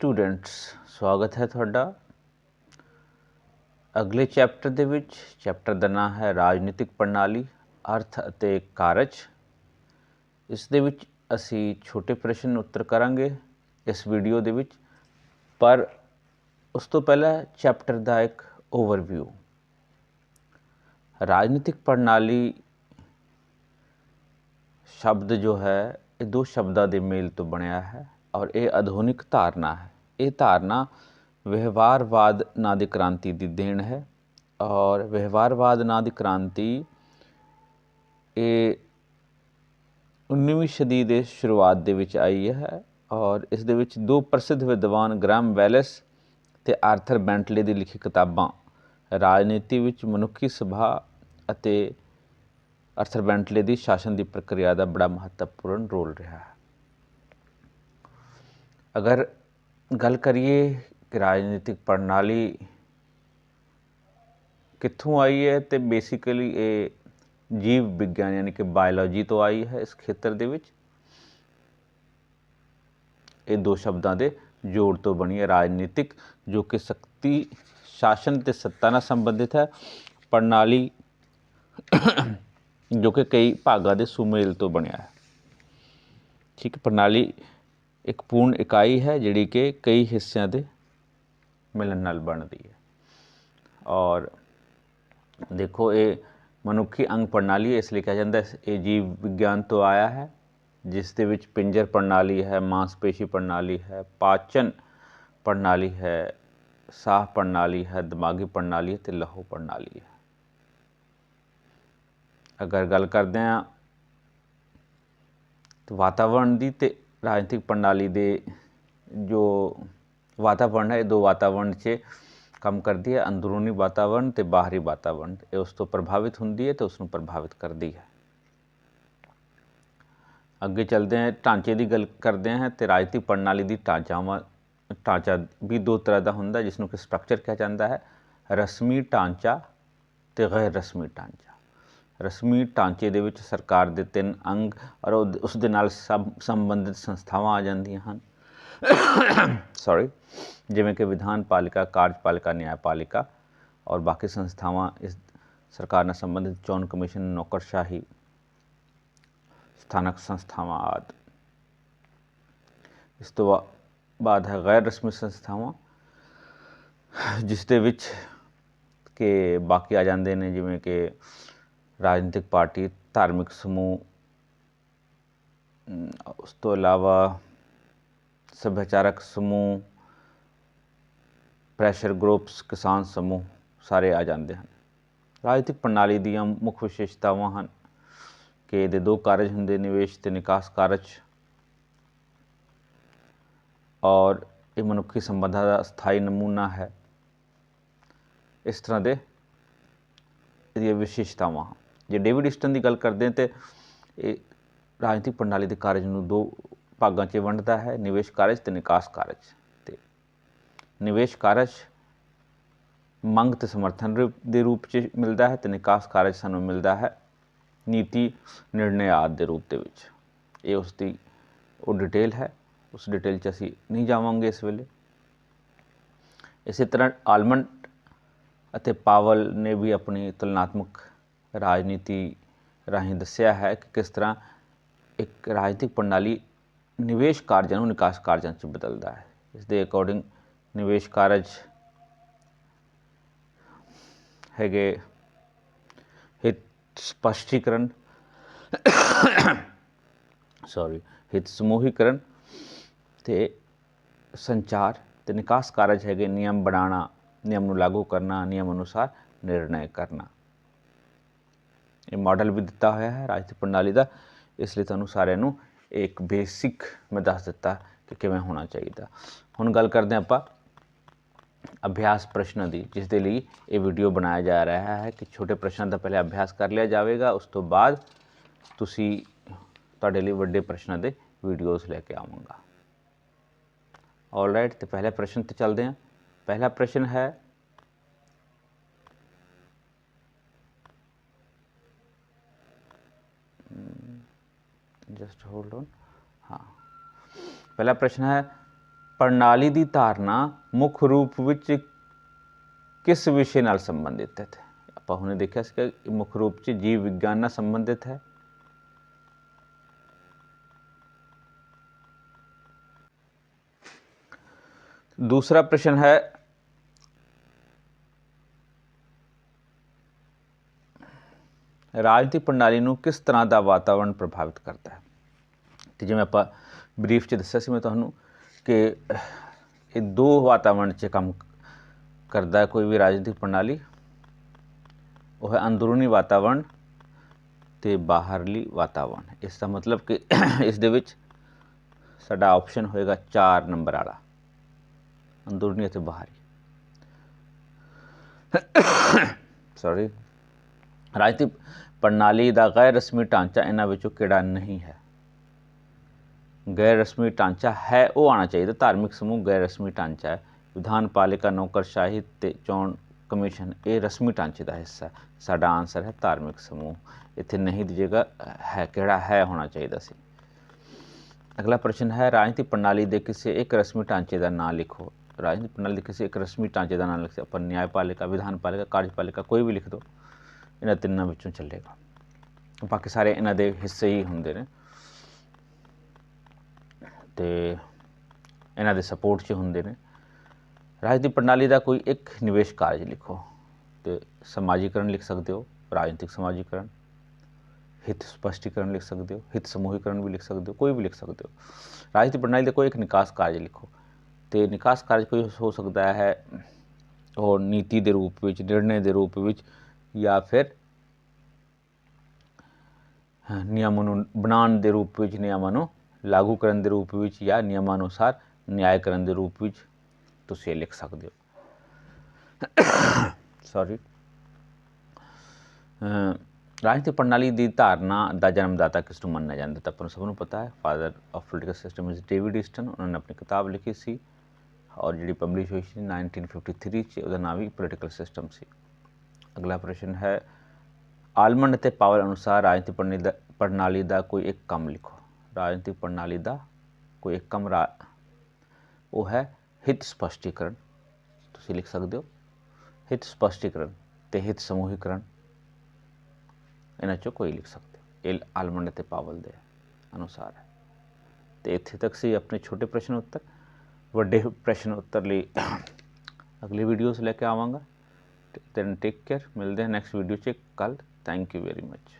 Students ਸਵਾਗਤ ਹੈ ਤੁਹਾਡਾ। ਅਗਲੇ ਚੈਪਟਰ ਦੇ ਵਿੱਚ ਚੈਪਟਰ ਦਾ ਨਾਮ ਹੈ ਰਾਜਨੀਤਿਕ ਪ੍ਰਣਾਲੀ, ਅਰਥ ਅਤੇ ਕਾਰਜ। ਇਸ ਦੇ ਵਿੱਚ ਅਸੀਂ ਛੋਟੇ ਪ੍ਰਸ਼ਨ ਉੱਤਰ ਕਰਾਂਗੇ ਇਸ ਵੀਡੀਓ ਦੇ ਵਿੱਚ, ਪਰ ਉਸ ਤੋਂ ਪਹਿਲਾਂ ਚੈਪਟਰ ਦਾ ਇੱਕ ਓਵਰਵਿਊ ਰਾਜਨੀਤਿਕ ਪ੍ਰਣਾਲੀ ਸ਼ਬਦ ਜੋ ਹੈ, ਇਹ ਦੋ ਸ਼ਬਦਾਂ ਦੇ ਮੇਲ ਤੋਂ ਬਣਿਆ ਹੈ ਔਰ ਇਹ ਆਧੁਨਿਕ ਧਾਰਨਾ ਹੈ। ਇਹ ਧਾਰਨਾ ਵਿਵਹਾਰਵਾਦ ਨਾਂ ਦੀ ਕ੍ਰਾਂਤੀ ਦੀ ਦੇਣ ਹੈ ਔਰ ਵਿਵਹਾਰਵਾਦ ਨਾਂ ਦੀ ਕ੍ਰਾਂਤੀ ਇਹ 19ਵੀਂ ਸਦੀ ਦੇ ਸ਼ੁਰੂਆਤ ਦੇ ਵਿੱਚ ਆਈ ਹੈ ਔਰ ਇਸ ਦੇ ਵਿੱਚ ਦੋ ਪ੍ਰਸਿੱਧ ਵਿਦਵਾਨ ਗ੍ਰਾਮ ਵੈਲਸ ਤੇ ਆਰਥਰ ਬੈਂਟਲੇ ਦੀ ਲਿਖੀ ਕਿਤਾਬਾਂ, ਰਾਜਨੀਤੀ ਵਿੱਚ ਮਨੁੱਖੀ ਸੁਭਾਅ ਅਤੇ ਆਰਥਰ ਬੈਂਟਲੇ ਦੀ ਸ਼ਾਸਨ ਦੀ ਪ੍ਰਕਿਰਿਆ ਦਾ ਬੜਾ ਮਹੱਤਵਪੂਰਨ ਰੋਲ ਰਿਹਾ ਹੈ। ਅਗਰ ਗੱਲ ਕਰੀਏ ਕਿ ਰਾਜਨੀਤਿਕ ਪ੍ਰਣਾਲੀ ਕਿੱਥੋਂ ਆਈ ਹੈ ਤੇ ਬੇਸਿਕਲੀ ਇਹ ਜੀਵ ਵਿਗਿਆਨ ਯਾਨੀ ਕਿ ਬਾਇਓਲੋਜੀ ਤੋਂ ਆਈ ਹੈ ਇਸ ਖੇਤਰ ਦੇ ਵਿੱਚ। ਇਹ ਦੋ ਸ਼ਬਦਾਂ ਦੇ ਜੋੜ ਤੋਂ ਬਣੀ ਹੈ ਰਾਜਨੀਤਿਕ, ਜੋ ਕਿ ਸ਼ਕਤੀ, ਸ਼ਾਸਨ ਤੇ ਸੱਤਾ ਨਾਲ ਸੰਬੰਧਿਤ ਹੈ। ਪ੍ਰਣਾਲੀ ਜੋ ਕਿ ਕਈ ਭਾਗਾਂ ਦੇ ਸੁਮੇਲ ਤੋਂ ਬਣਿਆ ਹੈ। ਠੀਕ ਪ੍ਰਣਾਲੀ ਇੱਕ ਪੂਰਨ ਇਕਾਈ ਹੈ ਜਿਹੜੀ ਕਿ ਕਈ ਹਿੱਸਿਆਂ ਦੇ ਮਿਲਣ ਨਾਲ ਬਣਦੀ ਹੈ। ਔਰ ਦੇਖੋ, ਇਹ ਮਨੁੱਖੀ ਅੰਗ ਪ੍ਰਣਾਲੀ ਇਸ ਲਈ ਕਿਹਾ ਜਾਂਦਾ ਇਹ ਜੀਵ ਵਿਗਿਆਨ ਤੋਂ ਆਇਆ ਹੈ, ਜਿਸ ਦੇ ਵਿੱਚ ਪਿੰਜਰ ਪ੍ਰਣਾਲੀ ਹੈ, ਮਾਸਪੇਸ਼ੀ ਪ੍ਰਣਾਲੀ ਹੈ, ਪਾਚਨ ਪ੍ਰਣਾਲੀ ਹੈ, ਸਾਹ ਪ੍ਰਣਾਲੀ ਹੈ, ਦਿਮਾਗੀ ਪ੍ਰਣਾਲੀ ਹੈ ਤੇ ਲਹੂ ਪ੍ਰਣਾਲੀ ਹੈ। ਅਗਰ ਗੱਲ ਕਰਦੇ ਹਾਂ ਤਾਂ ਵਾਤਾਵਰਣ ਦੀ ਤੇ ਰਾਜਨੀਤਿਕ ਪ੍ਰਣਾਲੀ ਦੇ ਜੋ ਵਾਤਾਵਰਣ ਹੈ ਇਹ ਦੋ ਵਾਤਾਵਰਣ 'ਚ ਕੰਮ ਕਰਦੀ ਹੈ ਅੰਦਰੂਨੀ ਵਾਤਾਵਰਣ ਤੇ ਬਾਹਰੀ ਵਾਤਾਵਰਣ ਇਹ ਉਸ ਤੋਂ ਪ੍ਰਭਾਵਿਤ ਹੁੰਦੀ ਹੈ ਤੇ ਉਸ ਨੂੰ ਪ੍ਰਭਾਵਿਤ ਕਰਦੀ ਹੈ ਅੱਗੇ ਚੱਲਦੇ ਹਾਂ ਢਾਂਚੇ ਦੀ ਗੱਲ ਕਰਦੇ ਹਾਂ ਤੇ ਰਾਜਨੀਤਿਕ ਪ੍ਰਣਾਲੀ ਦੀ ਢਾਂਚਾਵਾਂ ਢਾਂਚਾ ਵੀ ਦੋ ਤਰ੍ਹਾਂ ਦਾ ਹੁੰਦਾ ਜਿਸ ਨੂੰ ਕਿ ਸਟਰਕਚਰ ਕਿਹਾ ਜਾਂਦਾ ਹੈ ਰਸਮੀ ਢਾਂਚਾ ਤੇ ਗੈਰ ਰਸਮੀ ਢਾਂਚਾ ਰਸਮੀ ਢਾਂਚੇ ਦੇ ਵਿੱਚ ਸਰਕਾਰ ਦੇ ਤਿੰਨ ਅੰਗ ਔਰ ਉਸ ਦੇ ਨਾਲ ਸਭ ਸੰਬੰਧਿਤ ਸੰਸਥਾਵਾਂ ਆ ਜਾਂਦੀਆਂ ਹਨ। ਸੌਰੀ ਜਿਵੇਂ ਕਿ ਵਿਧਾਨ ਪਾਲਿਕਾ ਕਾਰਜਪਾਲਿਕਾ ਨਿਆਂਪਾਲਿਕਾ ਔਰ ਬਾਕੀ ਸੰਸਥਾਵਾਂ ਇਸ ਸਰਕਾਰ ਨਾਲ ਸੰਬੰਧਿਤ ਚੋਣ ਕਮਿਸ਼ਨ, ਨੌਕਰਸ਼ਾਹੀ, ਸਥਾਨਕ ਸੰਸਥਾਵਾਂ ਆਦਿ। ਇਸ ਤੋਂ ਬਾਅਦ ਹੈ ਗੈਰ ਰਸਮੀ ਸੰਸਥਾਵਾਂ, ਜਿਸ ਦੇ ਵਿੱਚ ਕਿ ਬਾਕੀ ਆ ਜਾਂਦੇ ਨੇ ਜਿਵੇਂ ਕਿ ਰਾਜਨੀਤਿਕ ਪਾਰਟੀ, ਧਾਰਮਿਕ ਸਮੂਹ ਉਸ ਤੋਂ ਇਲਾਵਾ ਸੱਭਿਆਚਾਰਕ ਸਮੂਹ ਪ੍ਰੈਸ਼ਰ ਗਰੁੱਪਸ ਕਿਸਾਨ ਸਮੂਹ ਸਾਰੇ ਆ ਜਾਂਦੇ ਹਨ। ਰਾਜਨੀਤਿਕ ਪ੍ਰਣਾਲੀ ਦੀਆਂ ਮੁੱਖ ਵਿਸ਼ੇਸ਼ਤਾਵਾਂ ਹਨ ਕਿ ਇਹਦੇ ਦੋ ਕਾਰਜ ਹੁੰਦੇ, ਨਿਵੇਸ਼ ਤੇ ਨਿਕਾਸ ਕਾਰਜ ਔਰ ਇਹ ਮਨੁੱਖੀ ਸੰਬੰਧਾਂ ਦਾ ਸਥਾਈ ਨਮੂਨਾ ਹੈ। ਇਸ ਤਰ੍ਹਾਂ ਦੇ ਇਹਦੀਆਂ ਵਿਸ਼ੇਸ਼ਤਾਵਾਂ ਜੇ ਡੇਵਿਡ ਇਸਟਨ ਦੀ ਗੱਲ ਕਰਦੇ ਹਾਂ ਤੇ ਇਹ ਰਾਜਨੀਤਿਕ ਪ੍ਰਣਾਲੀ ਦੇ ਕਾਰਜ ਨੂੰ ਦੋ ਭਾਗਾਂ 'ਚ ਵੰਡਦਾ ਹੈ, ਨਿਵੇਸ਼ ਕਾਰਜ ਤੇ ਨਿਕਾਸ ਕਾਰਜ। ਤੇ ਨਿਵੇਸ਼ ਕਾਰਜ ਮੰਗ ਤੇ ਸਮਰਥਨ ਦੇ ਰੂਪ 'ਚ ਮਿਲਦਾ ਹੈ ਤੇ ਨਿਕਾਸ ਕਾਰਜ ਸਾਨੂੰ ਮਿਲਦਾ ਹੈ ਨੀਤੀ ਨਿਰਣੇ ਆਦ ਦੇ ਰੂਪ ਦੇ ਵਿੱਚ। ਇਹ ਉਸ ਦੀ ਉਹ ਡਿਟੇਲ ਹੈ, ਉਸ ਡਿਟੇਲ 'ਚ ਅਸੀਂ ਨਹੀਂ ਜਾਵਾਂਗੇ ਇਸ ਵੇਲੇ। ਇਸੇ ਤਰ੍ਹਾਂ ਆਲਮੰਡ ਅਤੇ ਪਾਵਲ ਨੇ ਵੀ ਆਪਣੀ ਤੁਲਨਾਤਮਕ ਰਾਜਨੀਤੀ ਰਾਹੀਂ ਦੱਸਿਆ ਹੈ ਕਿ ਕਿਸ ਤਰ੍ਹਾਂ ਇੱਕ ਰਾਜਨੀਤਿਕ ਪ੍ਰਣਾਲੀ ਨਿਵੇਸ਼ ਕਾਰਜਾਂ ਨੂੰ ਨਿਕਾਸ ਕਾਰਜਾਂ 'ਚ ਬਦਲਦਾ ਹੈ। ਇਸ ਦੇ ਅਕੋਰਡਿੰਗ ਨਿਵੇਸ਼ ਕਾਰਜ ਹੈਗੇ ਹਿਤ ਸਪਸ਼ਟੀਕਰਨ ਸੌਰੀ ਹਿਤ ਸਮੂਹੀਕਰਨ ਤੇ ਸੰਚਾਰ ਤੇ ਨਿਕਾਸ ਕਾਰਜ ਹੈਗੇ ਨਿਯਮ ਬਣਾਉਣਾ, ਨਿਯਮ ਨੂੰ ਲਾਗੂ ਕਰਨਾ, ਨਿਯਮ ਅਨੁਸਾਰ ਨਿਰਣੈ ਕਰਨਾ। ਇਹ ਮਾਡਲ ਵੀ ਦਿੱਤਾ ਹੋਇਆ ਹੈ ਰਾਜਨੀਤਿਕ ਪ੍ਰਣਾਲੀ ਦਾ, ਇਸ ਲਈ ਤੁਹਾਨੂੰ ਸਾਰਿਆਂ ਨੂੰ ਇੱਕ ਬੇਸਿਕ ਮੈਂ ਦੱਸ ਦਿੱਤਾ ਕਿ ਕਿਵੇਂ ਹੋਣਾ ਚਾਹੀਦਾ। ਹੁਣ ਗੱਲ ਕਰਦੇ ਆਪਾਂ ਅਭਿਆਸ ਪ੍ਰਸ਼ਨ ਦੀ, ਜਿਸ ਦੇ ਲਈ ਇਹ ਵੀਡੀਓ ਬਣਾਇਆ ਜਾ ਰਿਹਾ ਹੈ ਕਿ ਛੋਟੇ ਪ੍ਰਸ਼ਨ ਦਾ ਪਹਿਲੇ ਅਭਿਆਸ ਕਰ ਲਿਆ ਜਾਵੇਗਾ, ਉਸ ਤੋਂ ਬਾਅਦ ਤੁਸੀਂ ਤੁਹਾਡੇ ਲਈ ਵੱਡੇ ਪ੍ਰਸ਼ਨਾਂ ਦੇ ਵੀਡੀਓਜ਼ ਲੈ ਕੇ ਆਵਾਂਗਾ। ਆਲਰਾਈਟ ਤੇ ਪਹਿਲੇ ਪ੍ਰਸ਼ਨ ਤੇ ਚੱਲਦੇ ਹਾਂ। ਪਹਿਲਾ ਪ੍ਰਸ਼ਨ ਹੈ ਜਸਟ ਹੋਲਡ ਔਨ ਹਾਂ। ਪਹਿਲਾ ਪ੍ਰਸ਼ਨ ਹੈ, ਪ੍ਰਣਾਲੀ ਦੀ ਧਾਰਨਾ ਮੁੱਖ ਰੂਪ ਵਿੱਚ ਕਿਸ ਵਿਸ਼ੇ ਨਾਲ ਸੰਬੰਧਿਤ ਹੈ? ਆਪਾਂ ਹੁਣੇ ਦੇਖਿਆ ਸੀ ਕਿ ਮੁੱਖ ਰੂਪ 'ਚ ਜੀਵ ਵਿਗਿਆਨ ਨਾਲ ਸੰਬੰਧਿਤ ਹੈ। ਦੂਸਰਾ ਪ੍ਰਸ਼ਨ ਹੈ ਰਾਜਨੀਤਿਕ ਪ੍ਰਣਾਲੀ ਨੂੰ ਕਿਸ ਤਰ੍ਹਾਂ ਦਾ ਵਾਤਾਵਰਣ ਪ੍ਰਭਾਵਿਤ ਕਰਦਾ ਹੈ? ਤੇ ਜਿਵੇਂ ਆਪਾਂ ਬਰੀਫ 'ਚ ਦੱਸਿਆ ਸੀ, ਮੈਂ ਤੁਹਾਨੂੰ ਕਿ ਇਹ ਦੋ ਵਾਤਾਵਰਣ 'ਚ ਕੰਮ ਕਰਦਾ ਕੋਈ ਵੀ ਰਾਜਨੀਤਿਕ ਪ੍ਰਣਾਲੀ। ਉਹ ਹੈ ਅੰਦਰੂਨੀ ਵਾਤਾਵਰਣ ਤੇ ਬਾਹਰਲੀ ਵਾਤਾਵਰਣ। ਇਸ ਦਾ ਮਤਲਬ ਕਿ ਇਸ ਦੇ ਵਿੱਚ ਸਾਡਾ ਆਪਸ਼ਨ ਹੋਏਗਾ 4 ਨੰਬਰ ਵਾਲਾ, ਅੰਦਰੂਨੀ ਅਤੇ ਬਾਹਰੀ। ਸੌਰੀ ਰਾਜਨੀਤਿਕ ਪ੍ਰਣਾਲੀ ਦਾ ਗੈਰ ਰਸਮੀ ਢਾਂਚਾ ਇਹਨਾਂ ਵਿੱਚੋਂ ਕਿਹੜਾ ਨਹੀਂ ਹੈ। ਗੈਰ ਰਸਮੀ ਢਾਂਚਾ ਹੈ, ਉਹ ਆਣਾ ਚਾਹੀਦਾ। ਧਾਰਮਿਕ ਸਮੂਹ ਗੈਰ ਰਸਮੀ ਢਾਂਚਾ ਹੈ। ਵਿਧਾਨ ਪਾਲਿਕਾ, ਨੌਕਰਸ਼ਾਹੀ ਤੇ ਚੋਣ ਕਮਿਸ਼ਨ, ਇਹ ਰਸਮੀ ਢਾਂਚੇ ਦਾ ਹਿੱਸਾ ਹੈ। ਸਾਡਾ ਆਨਸਰ ਹੈ ਧਾਰਮਿਕ ਸਮੂਹ। ਇੱਥੇ ਨਹੀਂ ਦੀ ਜਗ੍ਹਾ ਹੈ, ਕਿਹੜਾ ਹੈ, ਹੋਣਾ ਚਾਹੀਦਾ ਸੀ। ਅਗਲਾ ਪ੍ਰਸ਼ਨ ਹੈ, ਰਾਜਨੀਤਿਕ ਪ੍ਰਣਾਲੀ ਦੇ ਕਿਸੇ ਇੱਕ ਰਸਮੀ ਢਾਂਚੇ ਦਾ ਨਾਂ ਲਿਖੋ। ਰਾਜਨੀਤਿਕ ਪ੍ਰਣਾਲੀ ਦੇ ਕਿਸੇ ਇੱਕ ਰਸਮੀ ਢਾਂਚੇ ਦਾ ਨਾਂ ਲਿਖ। ਸਕਦੇ ਆਪਾਂ ਨਿਆਂਪਾਲਿਕਾ, ਵਿਧਾਨ ਪਾਲਿਕਾ, ਕਾਰਜਪਾਲਿਕਾ ਕੋਈ ਵੀ ਲਿਖ ਦਿਓ ਇਹਨਾਂ ਤਿੰਨਾਂ ਵਿੱਚੋਂ ਚੱਲੇਗਾ। ਬਾਕੀ ਸਾਰੇ ਇਹਨਾਂ ਦੇ ਹਿੱਸੇ ਹੀ ਹੁੰਦੇ ਨੇ। ਤੇ ਇਹਨਾਂ ਦੇ ਸਪੋਰਟ 'ਚ ਹੁੰਦੇ ਨੇ। ਰਾਜਨੀਤੀ ਪ੍ਰਣਾਲੀ ਦਾ ਕੋਈ ਇੱਕ ਨਿਵੇਸ਼ ਕਾਰਜ ਲਿਖੋ। ਤੇ ਸਮਾਜੀਕਰਨ ਲਿਖ ਸਕਦੇ ਹੋ, ਰਾਜਨੀਤਿਕ ਸਮਾਜੀਕਰਨ। ਹਿੱਤ ਸਪਸ਼ਟੀਕਰਨ ਲਿਖ ਸਕਦੇ ਹੋ, ਹਿੱਤ ਸਮੂਹੀਕਰਨ ਵੀ ਲਿਖ ਸਕਦੇ ਹੋ, ਕੋਈ ਵੀ ਲਿਖ ਸਕਦੇ ਹੋ। ਰਾਜਨੀਤੀ ਪ੍ਰਣਾਲੀ ਦਾ ਕੋਈ ਇੱਕ ਨਿਕਾਸ ਕਾਰਜ ਲਿਖੋ। ਤੇ ਨਿਕਾਸ ਕਾਰਜ ਕੋਈ ਹੋ ਸਕਦਾ ਹੈ ਉਹ ਨੀਤੀ ਦੇ ਰੂਪ ਵਿੱਚ, ਨਿਰਣੇ ਦੇ ਰੂਪ ਵਿੱਚ ਜਾਂ ਫਿਰ ਨਿਯਮਾਂ ਨੂੰ ਬਣਾਉਣ ਦੇ ਰੂਪ ਵਿੱਚ, ਨਿਯਮਾਂ ਨੂੰ ਲਾਗੂ ਕਰਨ ਦੇ ਰੂਪ ਵਿੱਚ ਜਾਂ ਨਿਯਮਾਂ ਅਨੁਸਾਰ ਨਿਆਂ ਕਰਨ ਦੇ ਰੂਪ ਵਿੱਚ ਤੁਸੀਂ ਇਹ ਲਿਖ ਸਕਦੇ ਹੋ। ਸੌਰੀ ਰਾਜਨੀਤਿਕ ਪ੍ਰਣਾਲੀ ਦੀ ਧਾਰਨਾ ਦਾ ਜਨਮਦਾਤਾ ਕਿਸ ਨੂੰ ਮੰਨਿਆ ਜਾਂਦਾ ਤਾਂ ਆਪਾਂ ਸਭ ਨੂੰ ਪਤਾ ਹੈ father of political system is David Easton ਉਹਨਾਂ ਨੇ ਆਪਣੀ ਕਿਤਾਬ ਲਿਖੀ ਸੀ ਔਰ ਜਿਹੜੀ ਪਬਲਿਸ਼ ਹੋਈ ਸੀ 1953 ਚ ਉਹਦਾ ਨਾਮ ਵੀ ਪੋਲੀਟੀਕਲ ਸਿਸਟਮ ਸੀ। ਅਗਲਾ ਪ੍ਰਸ਼ਨ ਹੈ, ਆਲਮੰਡ ਅਤੇ ਪਾਵਲ ਅਨੁਸਾਰ ਰਾਜਨੀਤਿਕ ਪ੍ਰਣਾਲੀ ਦਾ ਪ੍ਰਣਾਲੀ ਦਾ ਕੋਈ ਇੱਕ ਕੰਮ ਲਿਖੋ। ਰਾਜਨੀਤਿਕ ਪ੍ਰਣਾਲੀ ਦਾ ਕੋਈ ਇੱਕ ਕੰਮ ਰਾ- ਉਹ ਹੈ ਹਿੱਤ ਸਪਸ਼ਟੀਕਰਨ। ਤੁਸੀਂ ਲਿਖ ਸਕਦੇ ਹੋ, ਹਿੱਤ ਸਪਸ਼ਟੀਕਰਨ ਤੇ ਹਿੱਤ ਸਮੂਹੀਕਰਨ। ਇਹਨਾਂ ਚੋਂ ਕੋਈ ਲਿਖ ਸਕਦੇ ਹੋ। ਇਹ ਆਲਮੰਡ ਅਤੇ ਪਾਵਲ ਦੇ ਅਨੁਸਾਰ ਹੈ। ਤੇ ਇੱਥੇ ਤੱਕ ਸੀ ਆਪਣੇ ਛੋਟੇ ਪ੍ਰਸ਼ਨ ਉੱਤਰ। ਵੱਡੇ ਪ੍ਰਸ਼ਨ ਉੱਤਰ ਲਈ ਅਗਲੀ ਵੀਡੀਓਜ਼ ਲੈ ਕੇ ਆਵਾਂਗਾ। ਤੈਨ ਟੇਕ ਕੇਅਰ ਮਿਲਦੇ ਹਾਂ ਨੈਕਸਟ ਵੀਡੀਓ 'ਚ ਕੱਲ ਥੈਂਕ ਯੂ ਵੈਰੀ ਮਚ